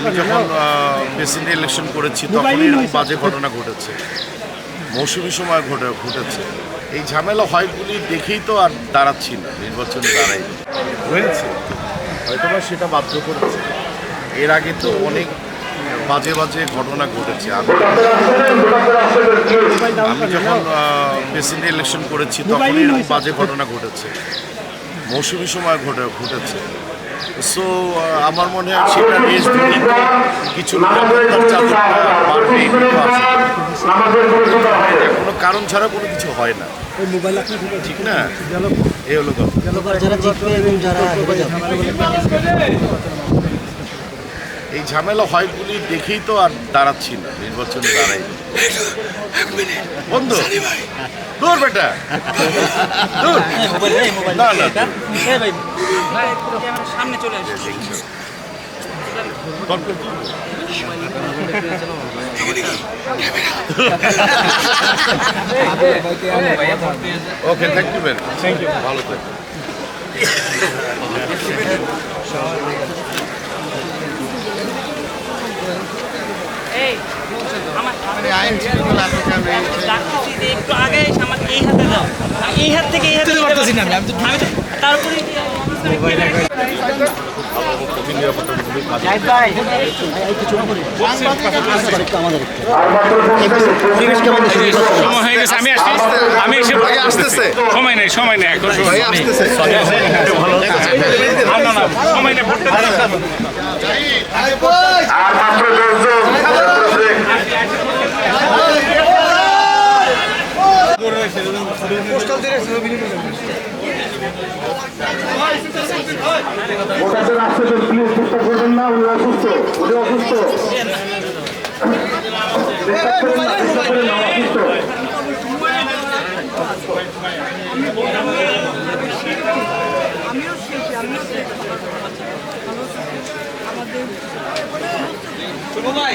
আমি যখন president election করেছি তখন এরকম বাজে ঘটনা ঘটেছে। মৌসুমি সময় ঘটে ঘটেছে। এই ঝামেলা হয়গুলি দেখেই তো আর দাঁড়াচ্ছি না নির্বাচনে দাঁড়াই হয়েছে হয়তো বা সেটা বাধ্য করেছে। এর আগে তো অনেক বাজে বাজে ঘটনা ঘটেছে। আমি আমি যখন প্রেসিডেন্ট ইলেকশন করেছি তখন এরকম বাজে ঘটনা ঘটেছে। মৌসুমি সময় ঘটে ঘটেছে। সো আমার মনে হয় সেটা দেশ কিছু। কোনো কারণ ছাড়া কোনো কিছু হয় না। ঠিক না? এই হলো এই ঝামেলা হয়গুলি দেখেই তো আর দাঁড়াচ্ছি না। নির্বাচনে দাঁড়াই বন্ধু, দূর বেটা। না না সামনে চলে আসে okay thank you very thank you ভালো থাকবেন একটু আগে এই হাতে দাও। এই হাত থেকে এই হাতে আমি তো আমি এসে আসতেছে সময় নেই সময় নেই এখন সময় আসতেছে না না সময় নেই ভোটারদের আসতেছেন প্লিজ চেষ্টা করবেন না উনি অসুস্থ উনি অসুস্থ চেষ্টা করেন না অসুস্থ শুভ ভাই